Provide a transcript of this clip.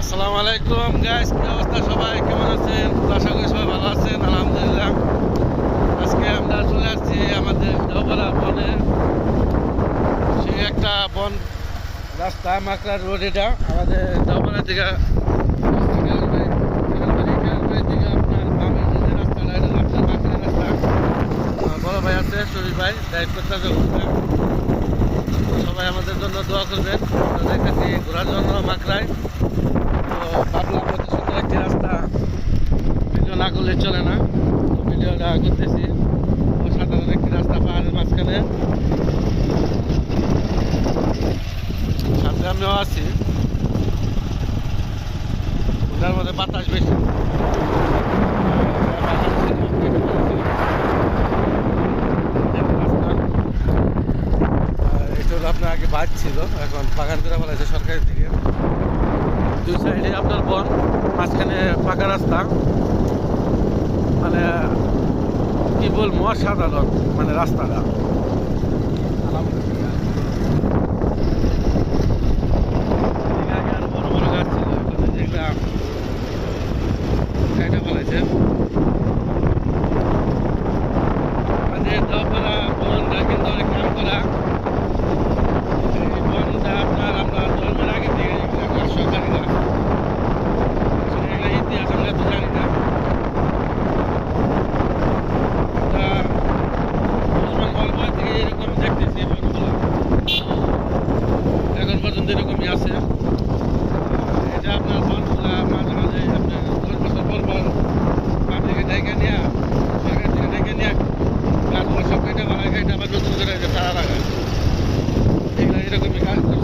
আসসালামু আলাইকুম গাইস কি অবস্থা সবাই? কেমন আছেন? আশা করি সবাই ভালো আছেন, আলহামদুলিল্লাহ। আজকে আমরা চলে আসছি আমাদের দেওপাড়া বনে। সেই একটা বন রাস্তা মাকড়ার রোড এটা। আমাদের দেওপাড়া থেকে শরীর ভাই দায়িত্ব করতে সবাই আমাদের জন্য দোয়া করবেন। দেখেছি ঘোরার জন্য মাকড়ায়। ভাবলাম কত সুন্দর একটি রাস্তা ভিডিও না করলে চলে না। ভিডিওটা করতেছি। অসাধারণ একটি রাস্তা পাহাড়ের মাঝখানে। সাথে আমিও আছি। ওটার মধ্যে বাতাস বেশি। আপনার আগে বাদ ছিল, এখন বাগান করে ফেলাইছে সরকারের দিকে। দুই সাইডে আপনার বন মাঝখানে পাকা রাস্তা মানে কি বলব সাধারণ মানে রাস্তাটা Thank. এরকমই আছে। এটা আপনার মানুষরা মাঝে মাঝে আপনার দশ বছর পর পর পাবলিকে ডেকে নেওয়া সরকার থেকে ডেকে নেওয়া গাছগুলো সব কেটে বানায় কেটে আবার নতুন করে তারা লাগায় এগুলো এরকমই কাজ।